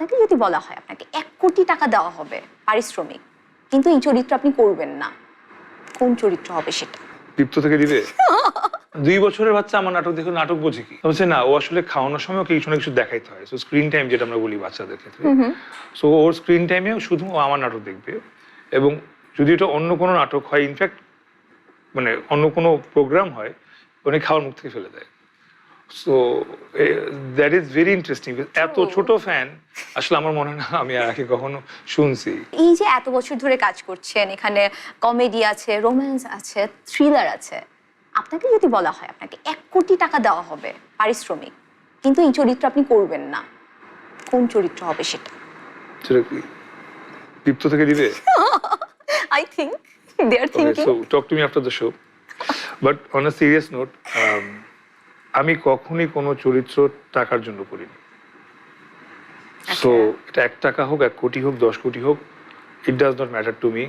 আপনাকে যদি বলা হয় আপনাকে এক কোটি টাকা দেওয়া হবে পারিশ্রমিক কিন্তু এই চরিত্র আপনি করবেন না। কোন চরিত্র হবে সেটা? দীপ্ত থেকে দিবে? দুই বছরের বাচ্চা আমার নাটক দেখে নাটক বোঝে কি? বলছে না ও আসলে খাওয়ানোর সময় ওকে কিছু না কিছু দেখাইতে হয়। সো স্ক্রিন টাইম যেটা আমরা বলি বাচ্চাদের ক্ষেত্রে। সো ওর স্ক্রিন টাইমেও শুধু ও আমার নাটক দেখবে। এবং যদি এটা অন্য কোনো নাটক হয় ইনফ্যাক্ট মানে অন্য কোনো প্রোগ্রাম হয় উনি খাওয়ার মুখ থেকে ফেলে দেয়। So that is very interesting এত ছোট ফ্যান আসলে আমার মনে না আমি আর আগে কখনো শুনছি। এই যে এত বছর ধরে কাজ করছেন এখানে কমেডি আছে রোম্যান্স আছে থ্রিলার আছে আপনাকে যদি বলা হয় আপনাকে এক কোটি টাকা দেওয়া হবে পারিশ্রমিক কিন্তু এই চরিত্র আপনি করবেন না কোন চরিত্র হবে সেটা? সেটা কি? দীপ্ত থেকে দিবে? I think they are thinking to me after the show. But on a serious note, um, আমি কখনই কোনো চরিত্র টাকার জন্য করিনি। সো এটা এক টাকা হোক এক কোটি হোক দশ কোটি হোক it does not matter to me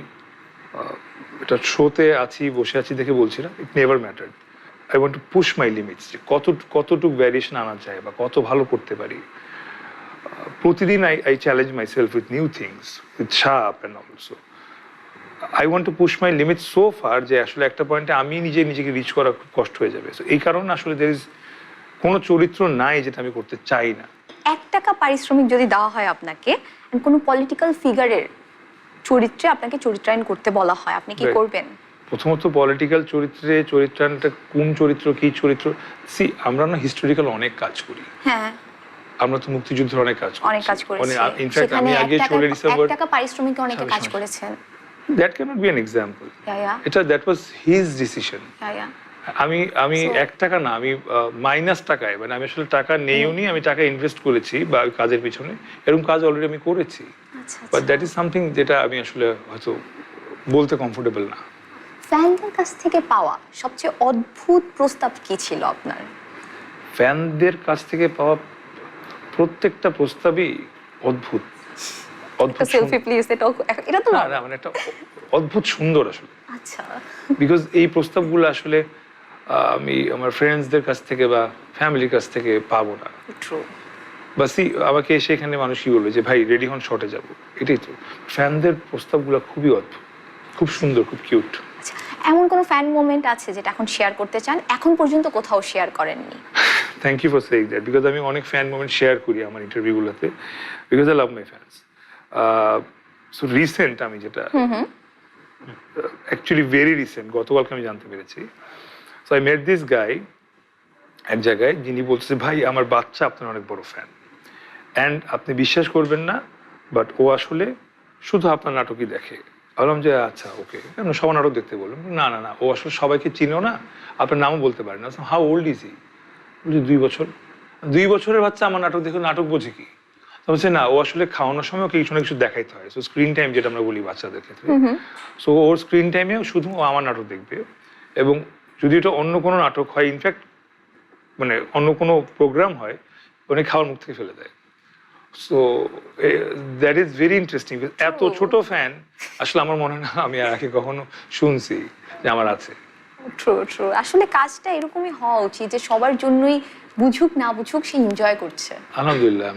এটা শোতে আছি বসে আছি দেখে বলছি না it never matter I want to push my limits যে কত কতটুকু ভ্যারিয়েশন আনা যায় বা কত ভালো করতে পারি। প্রতিদিন I I challenge myself with new things with sharp and also I want to push my limit so far যে আসলে একটা পয়েন্টে আমি নিজে নিজেকে রিচ করা খুব কষ্ট হয়ে যাবে। So এই কারণে আসলে দের ইজ কোনো চরিত্র নাই যেটা আমি করতে চাই না। এক টাকা পারিশ্রমিক যদি দেওয়া হয় আপনাকে কোনো পলিটিক্যাল ফিগারের চরিত্রে আপনাকে চরিত্রায়ন করতে বলা হয় আপনি কি করবেন? প্রথমত পলিটিক্যাল চরিত্রে চরিত্রায়নটা কোন চরিত্র কি চরিত্র? সি আমরা না হিস্টোরিক্যাল অনেক কাজ করি। হ্যাঁ। আমরা তো মুক্তিযুদ্ধের অনেক কাজ অনেক কাজ করেছি। ইনফ্যাক্ট আমি আগে ষোলো এক টাকা পারিশ্রমিকে অনেকে কাজ করেছেন। That cannot be an example এটা দ্যাট ওয়াজ হিজ ডিসিশন আমি আমি এক টাকা না আমি মাইনাস টাকায় মানে আমি আসলে টাকা নেইও নি আমি টাকা ইনভেস্ট করেছি বা কাজের পিছনে। এরকম কাজ অলরেডি আমি করেছি। বাট দ্যাট ইজ সামথিং যেটা আমি আসলে হয়তো বলতে কমফোর্টেবল না। ফ্যানদের কাছ থেকে পাওয়া সবচেয়ে অদ্ভুত প্রস্তাব কি ছিল আপনার? ফ্যানদের কাছ থেকে পাওয়া প্রত্যেকটা প্রস্তাবই অদ্ভুত। অদ্ভুত সেলফি প্লিজ এটা এটা তো না না মানে একটা অদ্ভুত সুন্দর আসলে। আচ্ছা। বিকজ এই প্রস্তাবগুলো আসলে আমি আমার ফ্রেন্ডসদের কাছ থেকে বা ফ্যামিলির কাছ থেকে পাবো না। ট্রু বা সি আমাকে এসে এখানে মানুষ কি বলবে যে ভাই রেডি হন শর্টে যাব। এটাই তো। ফ্যানদের প্রস্তাবগুলো খুবই অদ্ভুত। খুব সুন্দর খুব কিউট আচ্ছা এমন কোনো ফ্যান মোমেন্ট আছে যেটা এখন শেয়ার করতে চান? এখন পর্যন্ত কোথাও শেয়ার করেননি। Thank you for saying that because আমি অনেক ফ্যান মোমেন্ট শেয়ার করি আমার ইন্টারভিউগুলোতে because I love my fans so recent আমি যেটা অ্যাকচুয়ালি ভেরি রিসেন্ট গতকালকে আমি জানতে পেরেছি। So I met this guy এক জায়গায় যিনি বলছে ভাই আমার বাচ্চা আপনার অনেক বড় ফ্যান অ্যান্ড আপনি বিশ্বাস করবেন না বাট ও আসলে শুধু আপনার নাটকই দেখে। ভাবলাম যে আচ্ছা ওকে কেন সবার নাটক দেখতে বললাম। না না না ও আসলে সবাইকে চিনেও না আপনার নামও বলতে পারে না। হাউ ওল্ড ইজ ই বলছি দুই বছর। দুই বছরের বাচ্চা আমার নাটক দেখে নাটক বোঝে কি? তো বলছে না ও আসলে খাওয়ানোর সময় ওকে কিছু না কিছু দেখাইতে হয়। সো স্ক্রিন টাইম যেটা আমরা বলি বাচ্চাদের ক্ষেত্রে। সো ওর স্ক্রিন টাইমেও শুধু ও আমার নাটক দেখবে এবং যদি এটা অন্য কোনো নাটক হয় ইনফ্যাক্ট মানে অন্য কোনো প্রোগ্রাম হয় উনি খাওয়ার মুখ থেকে ফেলে দেয়। So that is very interesting এত ছোট ফ্যান আসলে আমার মনে হয় না আমি আর আগে কখনো শুনছি যে আমার আছে। ট্রু ট্রু আসলে কাজটা এরকমই হওয়া উচিত যে সবার জন্যই বুঝুক না বুঝুক সে এনজয় করছে। আলহামদুলিল্লাহ।